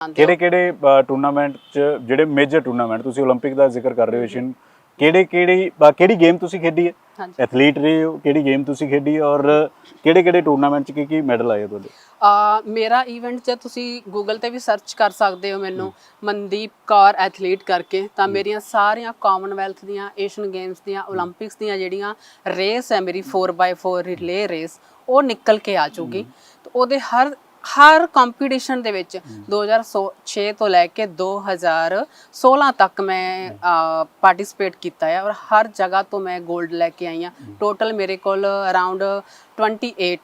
ਕਿਹੜੇ ਕਿਹੜੇ ਟੂਰਨਾਮੈਂਟ ਚ ਜਿਹੜੇ ਮੇਜਰ ਟੂਰਨਾਮੈਂਟ ਤੁਸੀਂ 올림픽 ਦਾ ਜ਼ਿਕਰ ਕਰ ਰਹੇ ਹੋ ਏਸ਼ੀਅਨ ਕਿਹੜੇ ਕਿਹੜੀ ਕਿਹੜੀ ਗੇਮ ਤੁਸੀਂ ਖੇਡੀ ਹੈ? ਐਥਲੀਟ ਰਹੇ ਹੋ ਕਿਹੜੀ ਗੇਮ ਤੁਸੀਂ ਖੇਡੀ ਔਰ ਕਿਹੜੇ ਕਿਹੜੇ ਟੂਰਨਾਮੈਂਟ ਚ ਕੀ ਕੀ ਮੈਡਲ ਆਏ ਤੁਹਾਡੇ? ਆ ਮੇਰਾ ਇਵੈਂਟ ਜੇ ਤੁਸੀਂ ਗੂਗਲ ਤੇ ਵੀ ਸਰਚ ਕਰ ਸਕਦੇ ਹੋ ਮੈਨੂੰ ਮਨਦੀਪ ਕੌਰ ਐਥਲੀਟ ਕਰਕੇ ਤਾਂ ਮੇਰੀਆਂ ਸਾਰੀਆਂ ਕਾਮਨਵੈਲਥ ਦੀਆਂ ਏਸ਼ੀਅਨ ਗੇਮਸ ਦੀਆਂ 올림픽ਸ ਦੀਆਂ ਜਿਹੜੀਆਂ ਰੇਸ ਹੈ ਮੇਰੀ 4x4 ਰਿਲੇ ਰੇਸ ਉਹ ਨਿਕਲ ਕੇ ਆ ਚੁੱਕੀ ਉਹਦੇ ਹਰ ਹਰ ਕੰਪੀਟੀਸ਼ਨ ਦੇ ਵਿੱਚ 2006 ਤੋਂ ਲੈ ਕੇ 2016 ਤੱਕ ਮੈਂ ਪਾਰਟਿਸਿਪੇਟ ਕੀਤਾ ਹੈ ਔਰ ਹਰ ਜਗ੍ਹਾ ਤੋਂ ਮੈਂ 골ਡ ਲੈ ਕੇ ਆਈ ਹਾਂ। ਟੋਟਲ ਮੇਰੇ ਕੋਲ ਅਰਾਊਂਡ 28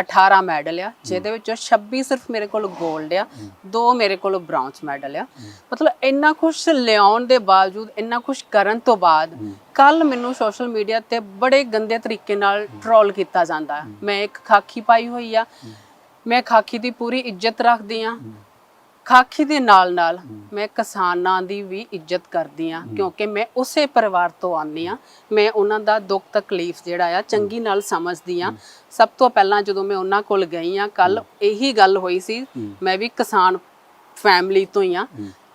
18 ਮੈਡਲ ਆ ਜਿਹਦੇ ਵਿੱਚੋਂ 26 ਸਿਰਫ ਮੇਰੇ ਕੋਲ 골ਡ ਆ ਦੋ ਮੇਰੇ ਕੋਲ ਬ੍ਰਾਊਨਜ਼ ਮੈਡਲ ਆ। ਮਤਲਬ ਇੰਨਾ ਕੁਝ ਲਿਆਉਣ ਦੇ ਬਾਵਜੂਦ ਇੰਨਾ ਕੁਝ ਕਰਨ ਤੋਂ ਬਾਅਦ ਕੱਲ ਮੈਨੂੰ ਸੋਸ਼ਲ ਮੀਡੀਆ ਤੇ ਬੜੇ ਗੰਦੇ ਤਰੀਕੇ ਨਾਲ ਟ੍ਰੋਲ ਕੀਤਾ ਜਾਂਦਾ। ਮੈਂ ਇੱਕ ਖਾਕੀ ਪਾਈ ਹੋਈ ਆ। ਮੈਂ ਖਾਕੀ ਦੀ ਪੂਰੀ ਇੱਜ਼ਤ ਰੱਖਦੀ ਆ। ਖਾਕੀ ਦੇ ਨਾਲ ਨਾਲ ਮੈਂ ਕਿਸਾਨਾਂ ਦੀ ਵੀ ਇੱਜ਼ਤ ਕਰਦੀ ਆ, ਕਿਉਂਕਿ ਮੈਂ ਉਸੇ ਪਰਿਵਾਰ ਤੋਂ ਆਉਂਦੀ ਆ। ਮੈਂ ਉਹਨਾਂ ਦਾ ਦੁੱਖ ਤਕਲੀਫ ਜਿਹੜਾ ਆ, ਚੰਗੀ ਨਾਲ ਸਮਝਦੀ ਆ। ਸਭ ਤੋਂ ਪਹਿਲਾਂ ਜਦੋਂ ਮੈਂ ਉਹਨਾਂ ਕੋਲ ਗਈ ਆ ਕੱਲ ਇਹੀ ਗੱਲ ਹੋਈ ਸੀ, ਮੈਂ ਵੀ ਕਿਸਾਨ ਫੈਮਿਲੀ ਤੋਂ ਹੀ ਆ।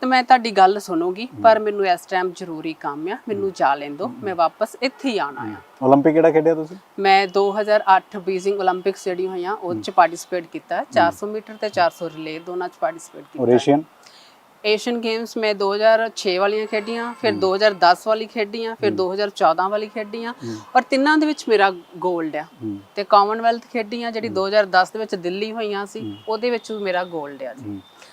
ਮੈਂ ਤੁਹਾਡੀ ਗੱਲ ਸੁਣੂਗੀ ਪਰ ਮੈਨੂੰ ਇਸ ਟਾਈਮ ਜ਼ਰੂਰੀ ਕੰਮ ਆ ਮੈਨੂੰ ਜਾ ਲੈਣ ਦਿਓ ਮੈਂ ਵਾਪਸ ਇੱਥੇ ਹੀ ਆਣਾ ਆ। 올림픽 ਕਿਹੜਾ ਖੇਡਿਆ ਤੁਸੀਂ? ਮੈਂ 2008 ਬੀਜ਼ਿੰਗ 올림픽ਸ ਜਿਹੜੀ ਹੋਈਆਂ ਉਹ ਚ ਪਾਰਟਿਸਿਪੇਟ ਕੀਤਾ 400 ਮੀਟਰ ਤੇ 400 ਰਿਲੇ ਦੋਨਾਂ ਚ ਪਾਰਟਿਸਿਪੇਟ ਕੀਤਾ। ਏਸ਼ੀਅਨ ਏਸ਼ੀਅਨ ਗੇਮਸ ਮੈਂ 2006 ਵਾਲੀਆਂ ਖੇਡੀਆਂ ਫਿਰ 2010 ਵਾਲੀ ਖੇਡੀਆਂ ਫਿਰ 2014 ਵਾਲੀ ਖੇਡੀਆਂ ਔਰ ਤਿੰਨਾਂ ਦੇ ਵਿੱਚ ਮੇਰਾ 골ਡ ਆ ਤੇ ਕਾਮਨਵੈਲਥ ਖੇਡੀਆਂ ਜਿਹੜੀ 2010 ਦੇ ਵਿੱਚ ਦਿੱਲੀ ਹੋਈਆਂ ਸੀ ਉਹਦੇ ਵਿੱਚ ਮੇਰਾ 골ਡ ਆ ਜੀ।